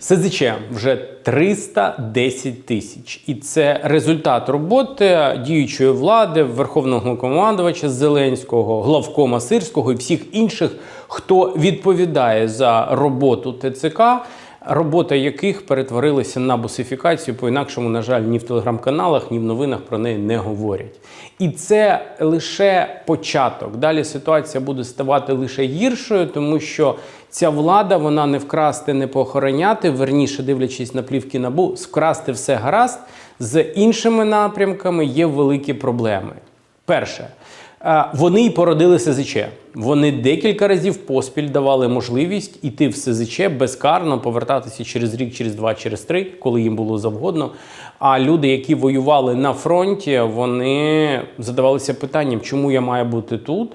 СЗЧ вже 310 тисяч, і це результат роботи діючої влади, верховного командувача Зеленського, главкома Сирського і всіх інших, хто відповідає за роботу ТЦК, робота яких перетворилася на бусифікацію. По інакшому, на жаль, ні в телеграм-каналах, ні в новинах про неї не говорять. І це лише початок. Далі ситуація буде ставати лише гіршою, тому що ця влада вона не вкрасти, не похороняти, верніше дивлячись на плівки набу, вкрасти все гаразд. З іншими напрямками є великі проблеми. Перше. Вони й породили СЗЧ. Вони декілька разів поспіль давали можливість іти в СЗЧ безкарно, повертатися через рік, через два, через три, коли їм було завгодно. А люди, які воювали на фронті, вони задавалися питанням, чому я маю бути тут,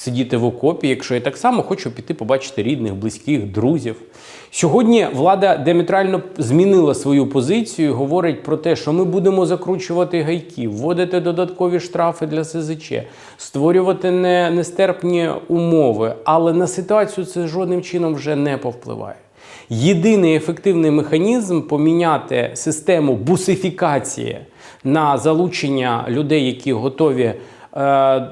сидіти в окопі, якщо я так само хочу піти побачити рідних, близьких, друзів. Сьогодні влада діаметрально змінила свою позицію, говорить про те, що ми будемо закручувати гайки, вводити додаткові штрафи для СЗЧ, створювати не, нестерпні умови. Але на ситуацію це жодним чином вже не повпливає. Єдиний ефективний механізм поміняти систему бусифікації на залучення людей, які готові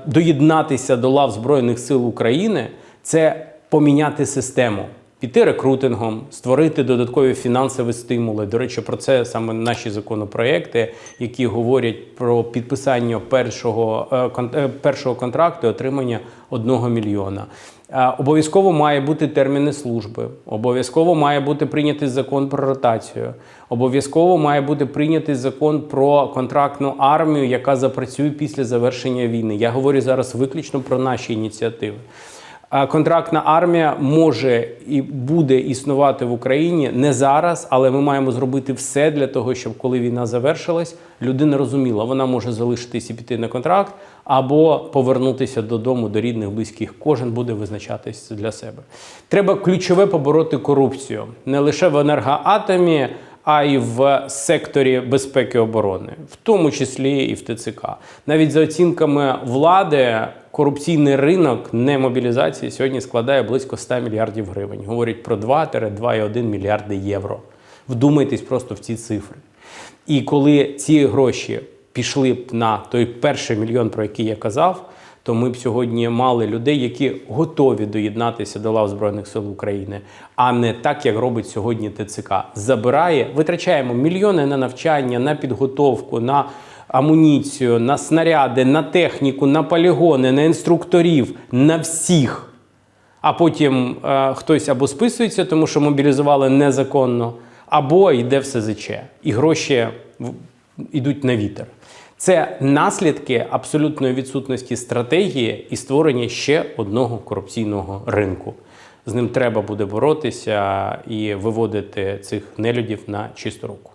доєднатися до лав Збройних сил України, це поміняти систему. Піти рекрутингом, створити додаткові фінансові стимули. До речі, про це саме наші законопроекти, які говорять про підписання першого, е, е, першого контракту і отримання одного мільйона. Е, Обов'язково має бути терміни служби, обов'язково має бути прийнятий закон про ротацію, обов'язково має бути прийнятий закон про контрактну армію, яка запрацює після завершення війни. Я говорю зараз виключно про наші ініціативи. Контрактна армія може і буде існувати в Україні не зараз, але ми маємо зробити все для того, щоб коли війна завершилась, людина розуміла, вона може залишитись і піти на контракт або повернутися додому до рідних, близьких. Кожен буде визначатись для себе. Треба ключове побороти корупцію не лише в енергоатомі, а й в секторі безпеки і оборони, в тому числі і в ТЦК. Навіть за оцінками влади, корупційний ринок немобілізації сьогодні складає близько 100 мільярдів гривень. Говорять про 2-2,1 мільярди євро. Вдумайтесь просто в ці цифри. І коли ці гроші пішли б на той перший мільйон, про який я казав, то ми б сьогодні мали людей, які готові доєднатися до лав Збройних сил України, а не так, як робить сьогодні ТЦК. Забирає, витрачаємо мільйони на навчання, на підготовку, на амуніцію, на снаряди, на техніку, на полігони, на інструкторів, на всіх. А потім е, хтось або списується, тому що мобілізували незаконно, або йде в СЗЧ. І гроші йдуть на вітер. Це наслідки абсолютної відсутності стратегії і створення ще одного корупційного ринку. З ним треба буде боротися і виводити цих нелюдів на чисту руку.